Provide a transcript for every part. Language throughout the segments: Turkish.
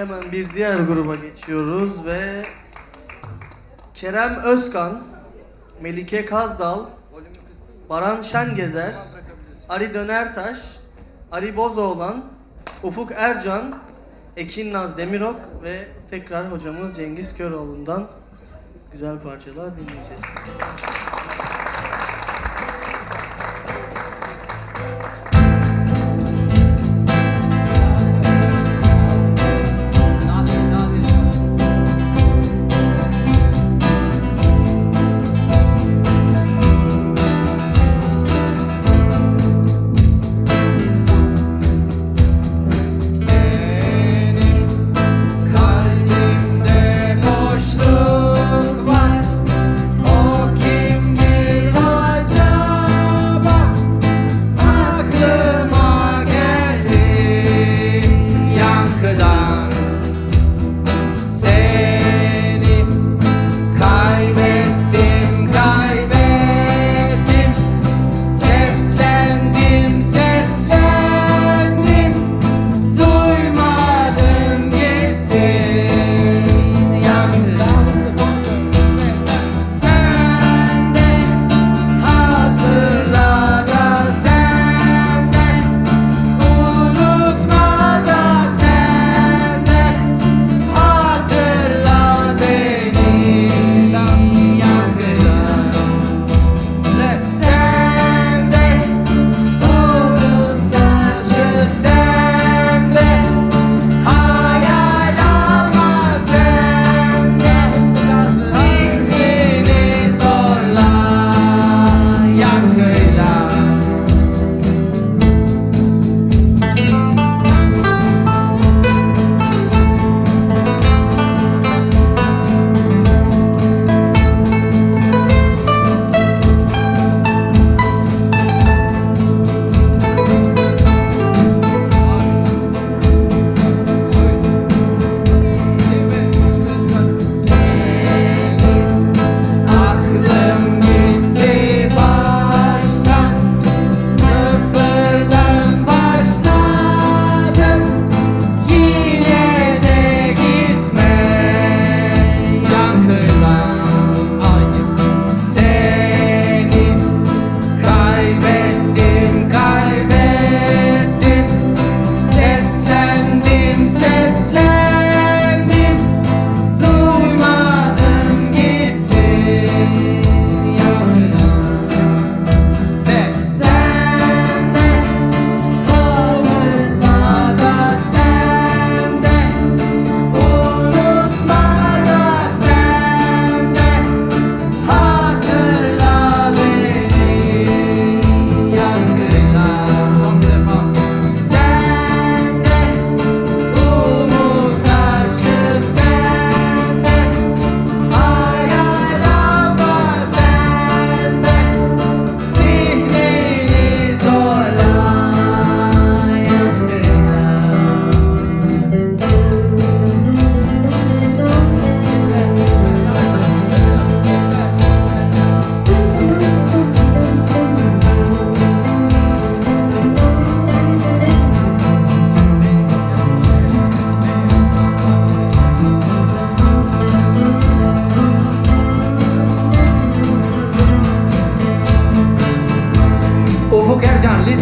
Hemen bir diğer gruba geçiyoruz ve Kerem Özkan, Melike Kazdal, Baran Şengezer, Ali Dönertaş, Ali Bozoğlan, Ufuk Ercan, Ekin Naz Demirok ve tekrar hocamız Cengiz Köroğlu'ndan güzel parçalar dinleyeceğiz. princess.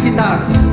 guitarras.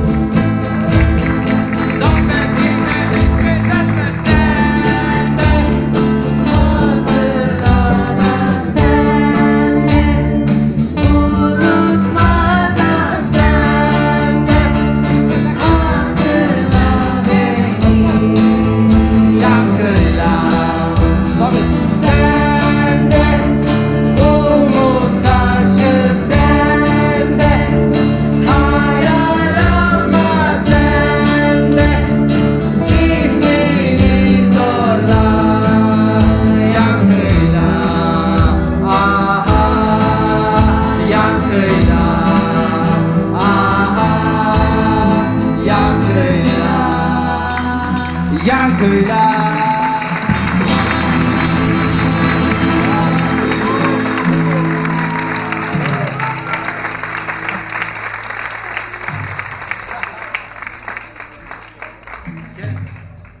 Alhamdulillah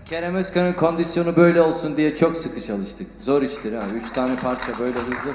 Kerem Özkan'ın kondisyonu böyle olsun diye çok sıkı çalıştık. Zor iştir ha. Üç tane parça böyle hızlı.